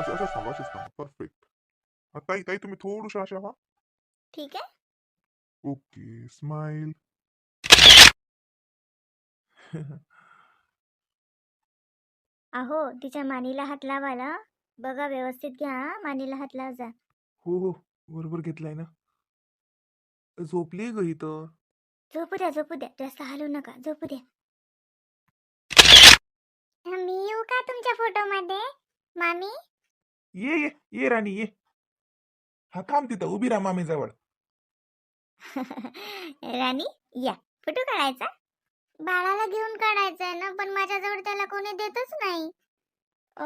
असं असं सांगा असेच सांगा परफेक्ट ताई ताई तुम्ही थोडूशा अशा व्हा. ठीक आहे. ओके स्माइल अहो तिच्या मानेला हात लावाला बघा व्यवस्थित घ्या हा. मानेला हात लाव जा हो हो. बरोबर घेतलाय ना. झोपली ग इथं. झोपू द्या झोपू द्या. जास्त हलू नका. झोपू द्या. मी येऊ का तुमच्या फोटो मध्ये? मामी? ये ये ये राणी ये. हा थांब तिथं उभी राहा मामी जवळ राणी या. फोटो काढायचा? बाळाला घेऊन काढायचा आहे ना पण माझ्याजवळ त्याला कोणी देतच नाही. ओ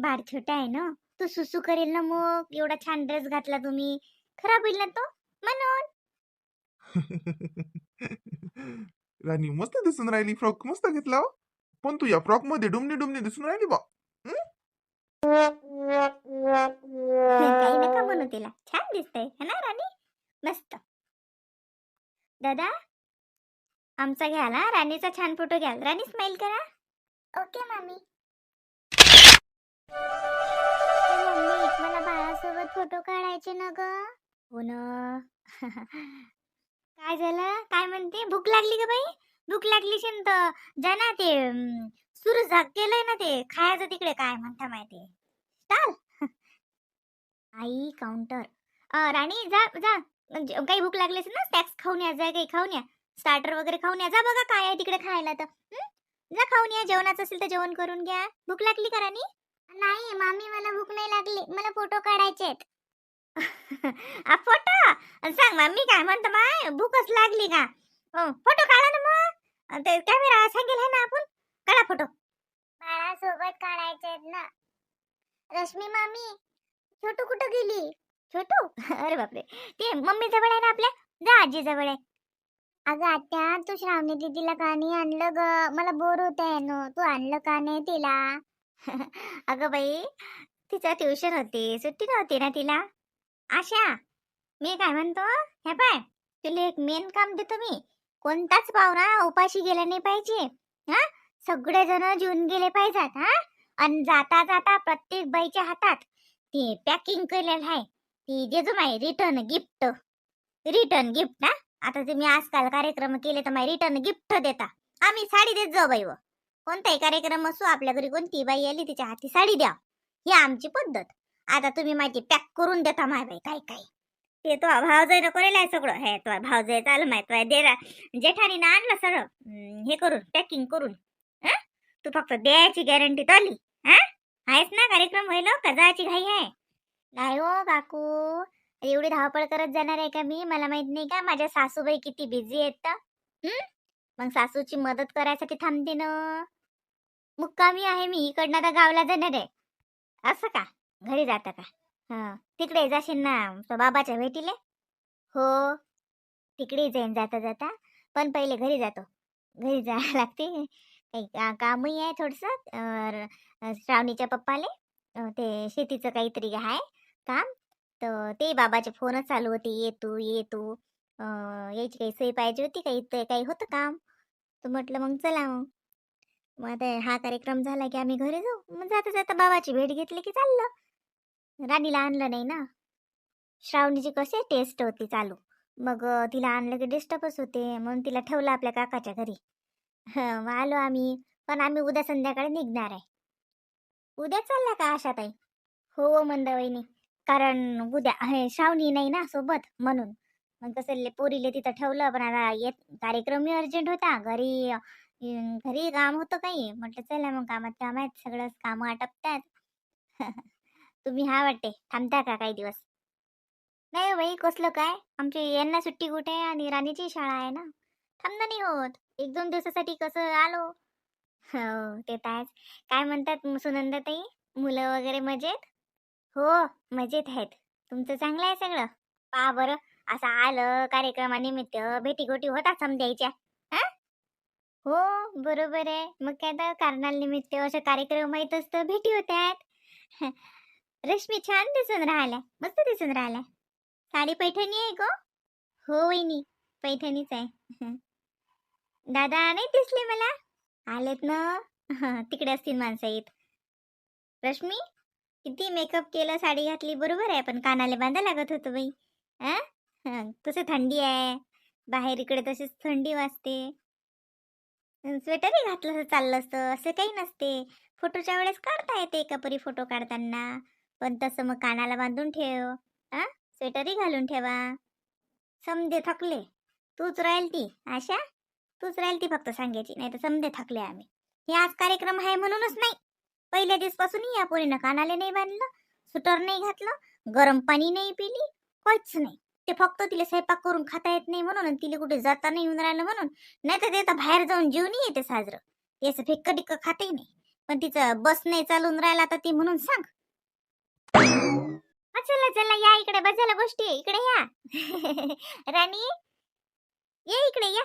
बाळ छोटा आहे ना. तू सुसू करेल ना मग. एवढा छान ड्रेस घातला तुम्ही. खराब होईल ना तो? म्हणून. राणी मस्त दिसून राहिली फ्रॉक मस्त घेतला हो. पण तू या फ्रॉकमध्ये डुमनी डुमनी दिसून राहिली बा. काही नका म्हणू तिला? छान दिसतंय है ना राणी? मस्त. दादा आमचा घ्याल हा? राणीचा छान फोटो घ्याल. राणी स्माइल करा. ओके मामी. मम्मी मला बाळासोबत फोटो काढायचे ना ग? हो ना. काय झालं? काय म्हणते? भूक लागली का बाई? भूक लागली शिन तर जा ना ते सुरू झाक केलंय ना ते खायचं तिकडे काय म्हणता माहिती चाल. आई काउंटर राणी जा जा. म्हणजे काही भूक लागली असेल ना स्नॅक्स खाऊन या जा काही खाऊन या. स्टार्टर वगैरे खाऊन या. जा बघा काय आहे तिकडे खायला तर? जा खाऊन या. जेवणाचं असेल तर जेवण करून घ्या. भूक लागली का राणी? नाही मामी मला भूक नाही लागली. मला फोटो काढायचे आहेत. फोटो? सांग मम्मी काय म्हणतो माय? भूकच लागली का? फोटो काढा ना ते कॅमेरा सांगेल है ना आपण? काढा फोटो बाळासोबत काढायचे आहेत ना. रश्मी मामी छोटू कुठं गेली? छोटू? अरे बापरे. ते मम्मी जवळ आहे ना आपल्या? जा आजी जवळ आहे. अगं आत्या तू श्रावणी दीदीला का नाही आणलं ग? मला बोर होत आहे ना. तू आणलं का नाही तिला? अगं बाई तिचं ट्युशन होती. सुट्टी नव्हती ना तिला? आशा मी काय म्हणतो? हे पाय तुला एक मेन काम देतो मी. कोणताच पाहुणा उपाशी गेला नाही पाहिजे. हा? सगळे जण जेवून गेले पाहिजेत हा? आणि जाता जाता प्रत्येक बाईच्या हातात ते पॅकिंग केलेलं आहे. ती देजो my return gift return gift ना? आता तुम्ही आजकाल कार्यक्रम केले तर माय रिटर्न गिफ्ट देता. आम्ही साडी देत जाऊ बाई व. कोणताही कार्यक्रम असो आपल्या घरी कोणती बाई आली तिच्या हाती साडी द्या. ही आमची पद्धत. आता तुम्ही माझी पॅक करून देता माय बाई काय काय. ते तो भावजय नको आहे सगळं हे तो भावजय चालू माहीत तो देरा जेठानीनं आणलं सगळं हे करून पॅकिंग करून हं? तू फक्त द्यायची गॅरंटी आली हा आहेस ना कार्यक्रम होईल हो का जायची घाई आहे नाही हो काकू एवढी धावपळ करत जाणार आहे का मी मला माहीत नाही का माझ्या सासूबाई किती बिझी आहेत तर मग सासूची मदत करायसाठी थांबते ना मुक्कामी आहे मी इकडनं आता गावला जाणार आहे असं का घरी जाता का हां तिकडे जाशील ना तो बाबाच्या भेटीले? हो. तिकडे जाईन जाता जाता पण पहिले घरी जातो. घरी जायला लागते. काही का- कामही आहे थोडंसं श्रावणीच्या पप्पाले ते शेतीचं काहीतरी आहे काम तर ते बाबाचे फोनच चालू होते ये तू ये तू. यायची काही सोय पाहिजे होती काही ते काही होतं काम. तर म्हटलं मग चला मग. मग आता हा कार्यक्रम झाला की आम्ही घरी जाऊ. मग जाता जाता बाबाची भेट घेतली की चाललं. राणीला आणलं नाही ना. श्रावणीची कशी टेस्ट होती चालू. मग तिला आणलं की डिस्टर्बच होते. म्हणून तिला ठेवलं आपल्या काकाच्या घरी. हं, मग आलो आम्ही. पण आम्ही उद्या संध्याकाळी निघणार आहे. उद्या चालला का आशाताई हो, हो मंदावईनी कारण उद्या हे श्रावणी नाही ना सोबत म्हणून. मग कसं ले- पोरीले तिथं ठेवलं. पण आता येत कार्यक्रमही अर्जंट होता. घरी घरी काम होतं काही. म्हटलं चला मग कामात काम आहेत सगळंच कामं आटपतात. तुम्ही हा वाटते थांबता का काही दिवस? नाही हो बाई कसलं काय? आमची यांना सुट्टी कुठे आहे आणि राणीची शाळा आहे ना? थांबणं नाही होत. एक दोन दिवसासाठी कसं आलो? हो ते तर काय म्हणतात सुनंदाताई? मुलं वगैरे मजेत? हो मजेत आहेत. तुमचं चांगलं आहे सगळं? पहा बरं असं आलं कार्यक्रमानिमित्त भेटीगोटी होतात समजायच्या हा? हो बरोबर आहे. मग काय तर कारणानिमित्त असे कार्यक्रम माहीत असतं भेटी होत्यात रश्मी छान दिसून राहिल्या. मस्त दिसून राहिल्या. साडी पैठणी आहे गो? हो वहिनी. पैठणीच आहे. दादा नाही दिसले मला? आलेत ना? तिकडे असतील माणसं येत. रश्मी किती मेकअप केलं साडी घातली. बरोबर आहे पण कानाला बांधा लागत होतो बाई. आ हं, तसं थंडी आहे. बाहेर इकडे तशीच थंडी वाजते. स्वेटरही घातलं असं चाललं असतं. असं काही नसते. फोटोच्या वेळेस काढता येते एकापरी फोटो काढताना. पण तसं मग कानाला बांधून ठेव हा स्वेटरही घालून ठेवा. समजे थकले. तूच राहील ती आशा? तूच राहील ती फक्त सांगायची नाही तर समजे थकले आम्ही. हे आज कार्यक्रम आहे म्हणूनच नाही. पहिल्या दिवसपासूनही या पोरीनं कानाले नाही बांधलं सुटर नाही घातलं गरम पाणी नाही पिली काहीच नाही. ते फक्त तिला स्वयंपाक करून खाता येत नाही म्हणून तिला कुठे जाता नाही येऊन राहिलं म्हणून नाही तर ते तर बाहेर जाऊन जेवणी येते साजरं. ते असं फिक्क डिक्क खाते नाही. पण तिचं बस नाही चालून राहिला तर ती म्हणून सांग. चला चला या इकडे बसायला गोष्टी आहे. इकडे या. राणी ये इकडे या.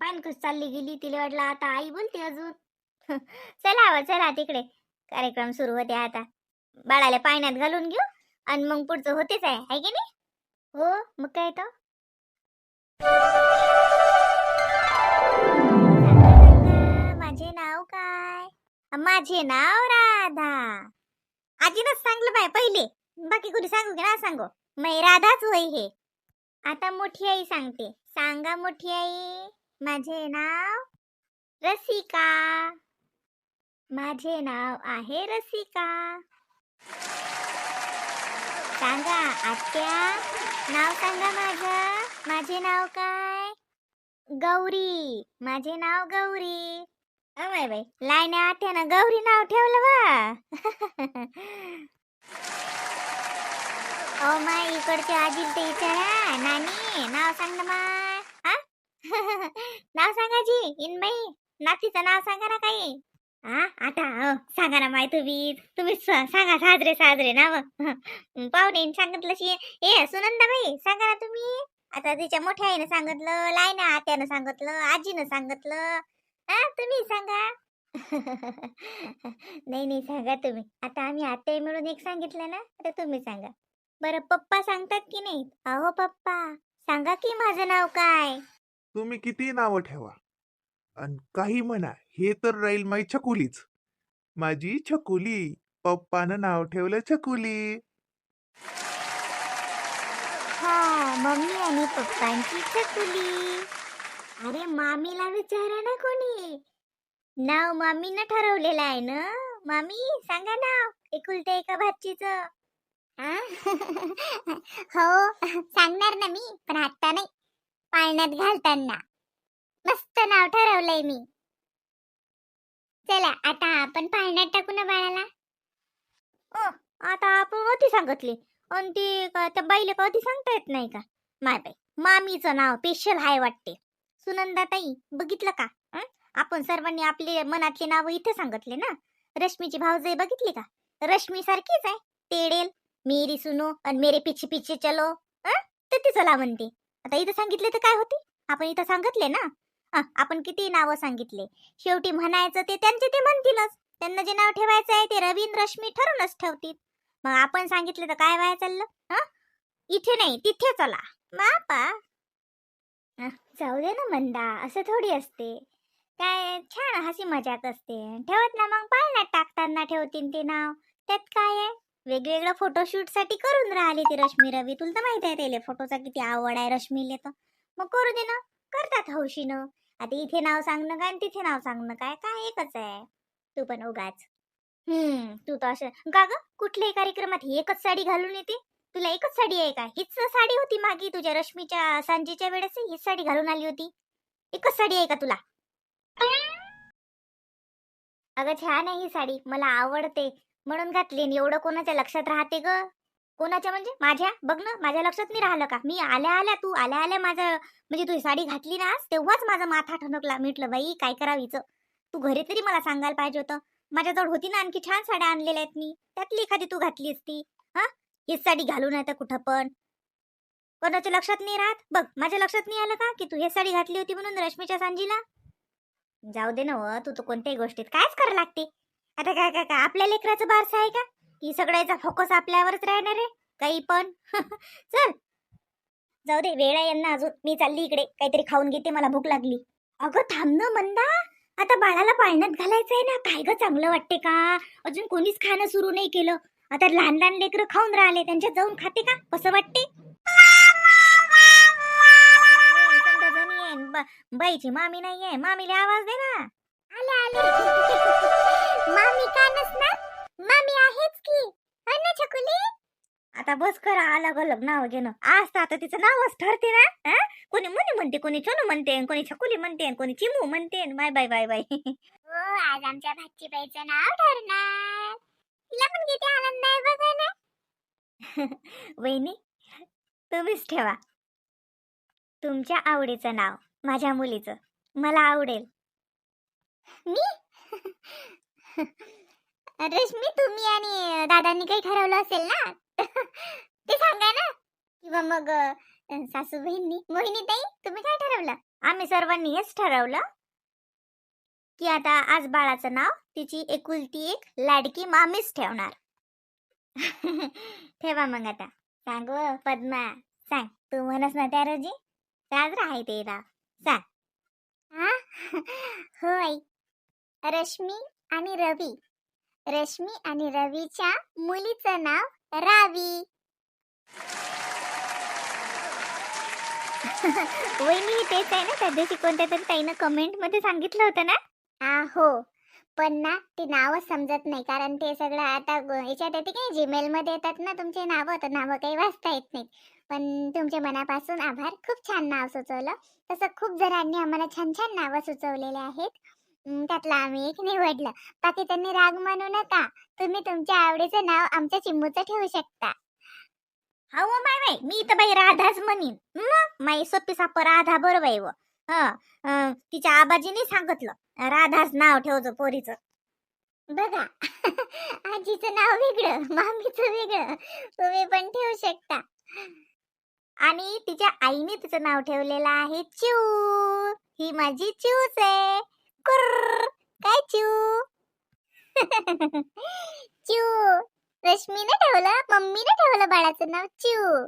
पानखुस चालली गेली तिला वाटलं आता आई बोलते अजून. चला व चला तिकडे. कार्यक्रम सुरू होते आता. बाळाला पाण्यात घालून घेऊ आणि मग पुढचं होतेच आहे आहे की नाही? हो मग काय तो माझे नाव काय? माझे नाव राधा. आजीनच सांगलं बाय पहिले. बाकी कुणी सांगू की ना सांगू? मै राधाच होय हे. आता मोठी आई सांगते. सांगा मोठी आई माझे नाव रसिका. माझे नाव आहे रसिका. सांगा आत्या नाव सांगा माझं. माझे नाव काय? गौरी. माझे नाव गौरी. अमाय बाई लायण्या आत्यानं गौरी नाव ठेवलं बा. ओ माय इकडचे आजील ते विचारा नानी नाव सांग ना मा हा? नाव सांगा जी इनबाई नातीचं नाव सांगा ना काही. हा? आता हो, सांगा ना माय तुम्ही. तुम्ही सांगा साजरे साजरे नाव. पाहुणे सांगितलं शी. ए सुनंदाबाई सांगा ना तुम्ही. आता तिच्या मोठ्या आईनं सांगितलं लायना आत्यानं सांगितलं आजीनं सांगितलं. हा तुम्ही सांगा. नाही नाही सांगा तुम्ही. आता आम्ही आत्या मिळून एक सांगितलं ना आता तुम्ही सांगा. बरं पप्पा सांगतात की नाही? अहो पप्पा सांगा की माझं नाव काय? तुम्ही किती नावं ठेवा. आणि काही म्हणा हे तर राहील माझी छकुलीच. माझी छकुली. पप्पानं नाव ठेवलं छकुली. हा मम्मी आणि पप्पांची चकुली अरे मामीला विचारा ना कोणी. नाव मामीनं ठरवलेलं आहे ना? मामी सांगा नाव एकुलते एका भाचीच. हो सांगणार ना मी पण आता नाही. पाळण्यात घालताना. मस्त नाव ठरवलंय मी. चला आता आपण पाळण्यात टाकू ना बाळाला? ओ आता आपण होती सांगितली. आणि ती का- त्या बाईला कधी सांगता येत नाही का? माय बाई मामीचं नाव स्पेशल हाय वाटते. सुनंदाताई बघितलं का? आपण सर्वांनी आपले मनातले नाव इथे सांगितले ना? रश्मीची भावजय बघितली का? रश्मी सारखीच आहे. तेडेल मेरी सुनो आणि मेरे पिछे पिछे चलो. तर ती चला म्हणते. आता इथं सांगितले तर काय होते? आपण इथं सांगितले ना? आपण किती नावं सांगितले? शेवटी म्हणायचं ते त्यांचे ते म्हणतीलच. त्यांना जे नाव ठेवायचं आहे ते रवीन रश्मी ठरूनच ठेवतील. मग आपण सांगितलं तर काय व्हाय चाललं? इथे नाही तिथे चला. मापा जाऊ दे ना मंदा असं थोडी असते. काय छान हसी मजाक असते. ठेवत ना मग पाळण्यात टाकताना ठेवतील ते नाव. त्यात काय आहे? वेगवेगळं फोटोशूटसाठी करून राहिली ती रश्मी रवी. तुला तर माहीत आहे त्याला फोटोचा किती आवड आहे रश्मीले तर. मग करू दे ना करतात हौशीनं. आता इथे नाव सांगणं काय आणि तिथे नाव सांगणं काय? काय एकच आहे. तू पण उगाच. हम्म तू तर असं का ग कुठल्याही कार्यक्रमात एकच साडी घालून येते. तुला एकच साडी आहे का? हीच साडी होती मागे तुझ्या रश्मीच्या सांजेच्या वेळेस. हीच साडी घालून आली होती. एकच साडी आहे का तुला? अगं छान आहे ही साडी. मला आवडते. म्हणून घातली एवढं कोणाच्या लक्षात राहते ग? कोणाच्या म्हणजे? माझ्या? बघ ना माझ्या लक्षात नाही राहिलं का? मी आल्या आल्या तू आल्या आल्या माझं म्हणजे तू साडी घातली ना आज, तेव्हाच माझा माथा ठणकला. म्हटलं बाई काय करावीचं? तू घरी तरी मला सांगायला पाहिजे होतं. माझ्याजवळ होती ना आणखी छान साड्या आणलेल्या आहेत मी. त्यातली एखादी तू घातली असती हा? हीच साडी घालून येतं कुठं पण. कोणाच्या लक्षात नाही राहत? बघ माझ्या लक्षात नाही आलं का की तू हे साडी घातली होती म्हणून रश्मीच्या सांजीला? जाऊ दे ना हो, तू तर कोणत्याही गोष्टीत कायच करा लागते. आता काय काय काय आपल्या लेकराचं बारसं आहे का? की सगळ्याचा फोकस आपल्यावरच राहणार आहे? काही पण. चल. जाऊ दे वेळ आहे यांना अजून. मी चालली इकडे. काहीतरी खाऊन घेते मला भूक लागली. अगं थांब ना मंदा. आता बाळाला पाळण्यात घालायचंय ना. काय ग चांगलं वाटते का? अजून कोणीच खाणं सुरू नाही केलं. आता लहान लहान लेकरं खाऊन राहिले त्यांच्यात जाऊन खाते का? कसं वाटते? आहे, बाईची मामी नाहीये मामीला आवाज दे ना. आले आले. मामी का नसणार? मामी आहेच की. हो ना छकुली? आता बस करा अलग अलग नाव घेणं. आज तर आता तिचं नावच ठरते ना हा? कोणी मुनी म्हणते कोणी चोनू म्हणते कोणी छकुली म्हणते कोणी चिमू म्हणते बाय बाय बाय बाय. हो आज आमच्या भाची बाईचं नाव ठरणार. तिला पण किती आनंद आहे बघा ना? वहिनी तुम्हीच ठेवा. तुमच्या आवडीचं नाव माझ्या मुलीचं मला आवडेल. मी? रश्मी तुम्ही आणि दादांनी काही ठरवलं असेल ना? ते सांगा ना. किंवा मग अ, सासू बहिणी मोहिनी ताई तुम्ही काय ठरवलं? आम्ही सर्वांनी हेच ठरवलं. की आता आज बाळाचं नाव तिची एकुलती एक लाडकी मामीच ठेवणार. ठेवा मग आता. सांग व, पद्मा. सांग. तू म्हणस ना त्या रोजी? साजरा आहे ते राव. सांग. हा हो आई रश्मी आणि रवी. रश्मी आणि रवीच्या मुलीचं नाव रावी. वहिनी तेच आहे ना त्या दिवशी कोणत्या तरी ताईनं कमेंटमध्ये सांगितलं होतं ना? हो. पण ना ते नावच समजत नाही. कारण ते सगळं आता ग- याच्यात येते की जीमेल मध्ये येतात ना तुमचे नावं तर नावं काही वाचता येत नाहीत. पण तुमच्या मनापासून आभार. खूप छान नाव सुचवलं. तसं खूप जणांनी आम्हाला छान छान नावं सुचवलेले आहेत. अं, त्यातलं आम्ही एक निवडलं. बाकी त्यांनी राग मानू नका. तुम्ही तुमच्या आवडीचं नाव आमच्या चिंबूचं ठेवू शकता. हो माय बाई मी तर बाई राधाच म्हणीन. मग माई सोपी साप राधा बरोबर आहे व हं, अं, तिच्या आबाजीने सांगितलं. राधाच नाव ठेवतो पोरीचं. बघा आजीचं नाव वेगळं मामीचं वेगळं तुम्ही पण ठेवू शकता. आणि तिच्या आईने तिचं नाव ठेवलेलं आहे चिऊ. ही माझी चिऊच आहे. कुर्र काय चिऊ? चिऊ रश्मीने ठेवलं मम्मीने ठेवलं बाळाचं नाव चिऊ.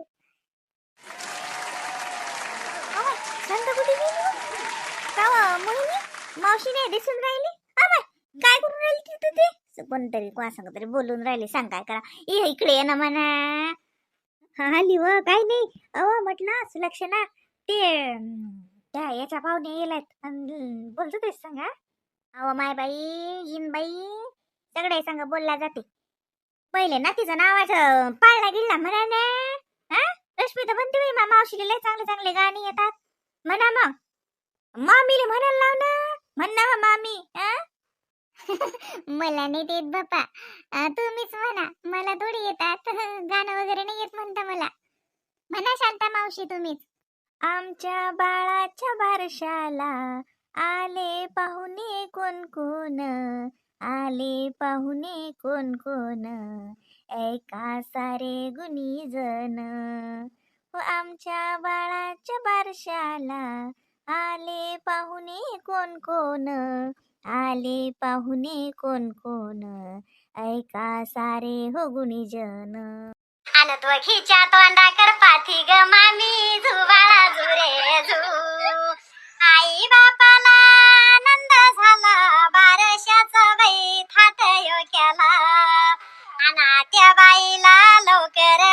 शांत कुठे गेली हो. का मोहिनी. मावशीने दिसून राहिली? अबे, काय करून राहिली तिथं ते कोणतरी कोणा सांग तरी बोलून राहिली सांग काय करा. ये इकडे ये ना म्हणा. हा आली व काय नाही. अहो म्हटलं सुलक्षणा ते अं, त्या याच्या पाहुणे येलात अन बोलतो तेच सांगा. अहो माय बाई इन बाई सगळे सांग बोलला जाते. पहिले ना तिचं नावाचं पाळला गिळला म्हणा ना. हा? रश्मी तर म्हणते बाई मा मावशीला लय चांगले चांगले गाणी येतात. म्हणा मग. मामीले म्हणायला लाव ना. म्हण ना मग मामी मला नाही देत बापा. तुम्हीच म्हणा. मला थोडी येतात. गाणं वगैरे नाही येत म्हणता मला. म्हणा शांता मावशी तुम्हीच. आमच्या बाळाच्या बारशाला आले पाहुणे कोण कोण? आले पाहुणे कोण कोण? ऐका सारे गुणी जण. हो आमच्या बाळाच्या बारशाला आले पाहुणे कोण कोण? आले पाहुणे कोण कोण? ऐका सारे हो गुणीजन. आणत वखीच्या तोंडाकर पाठी ग मामी झुबाळा झुरे झू आई बापाला आनंद झाला बारशाचा बाई थाट केला अनात्या बाईला लवकर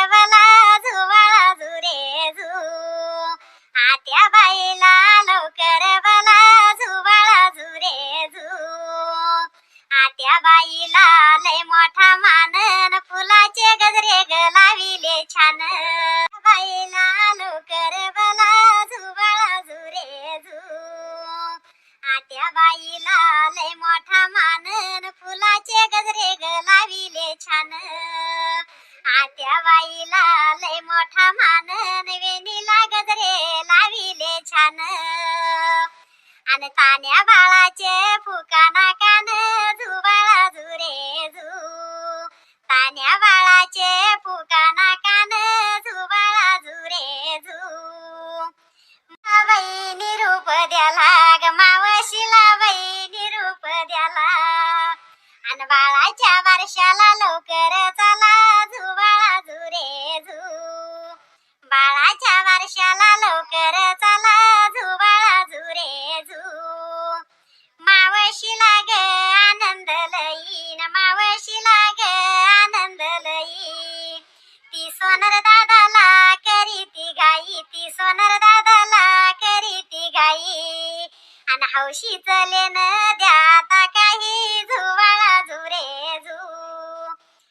हौशीच लेन द्याता काही झुवाळा झुरे झू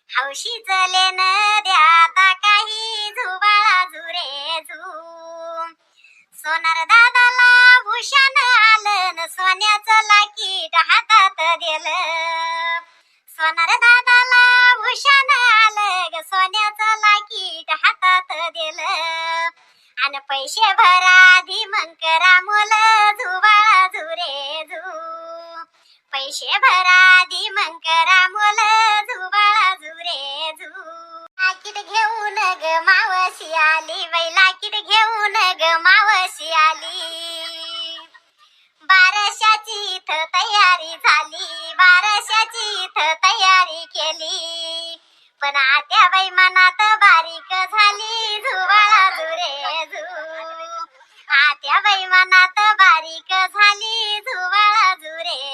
चले लेन द्याता काही झुवाळा झुरे झू सोनार दादाला भूषण आलं न सोन्याचं लाकीट हातात दिल. सोनार दादाला भूषण आलं ग सोन्याचं लाकीट हातात दिल. आणि पैसे भरा धीमंकरा मुल झुवाळा झुरे पैसे भरा धीमंकरा मुल झुवाळा झुरे झू. लाकीट घेऊन ग मावशी आली बाई लाकीट घेऊन ग मावशी आली. बारशाची इथं तयारी झाली बारशाची इथं तयारी केली. पण आत्या बाई मनात बारीक झाली झुबाळा झुरे झू. आत्या बैमानात बारीक झाली झुवाळा झुरे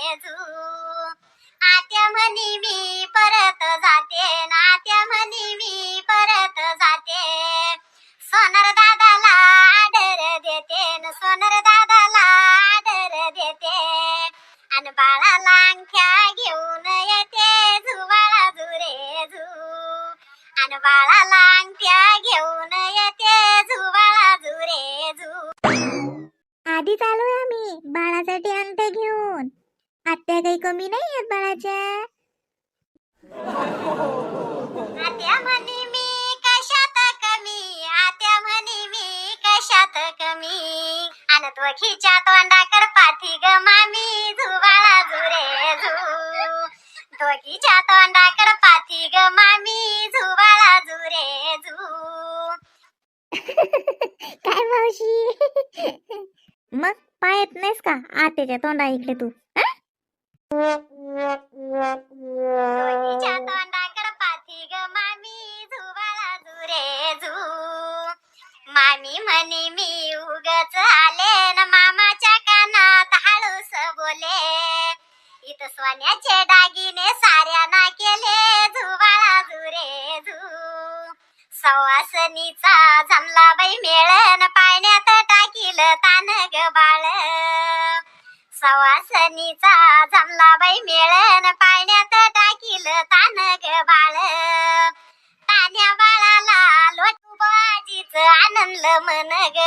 तोंडाकड पाठी ग मामी झुवाळा झुरे झू दोघीच्या तोंडाकड ग मामी झुरे झू काय मावशी? मग पायत नाहीस का? आत्याच्या तोंडा इकडे तू. दोघीच्या तोंडाकड पाठी ग मामी झुवाळा झुरे झू मामी म्हणे मी उगच आले न इथं सोन्याचे दागिने साऱ्याना केले झुवाळा झुरे झू सवासनीचा जमला बाई मेळन पाण्यात टाकील तान ग बाळ. सवासनीचा जमला बाई मेळन पाण्यात टाकील तान ग बाळ. तान्या बाळाला लोटूबाजीच आनंद मन ग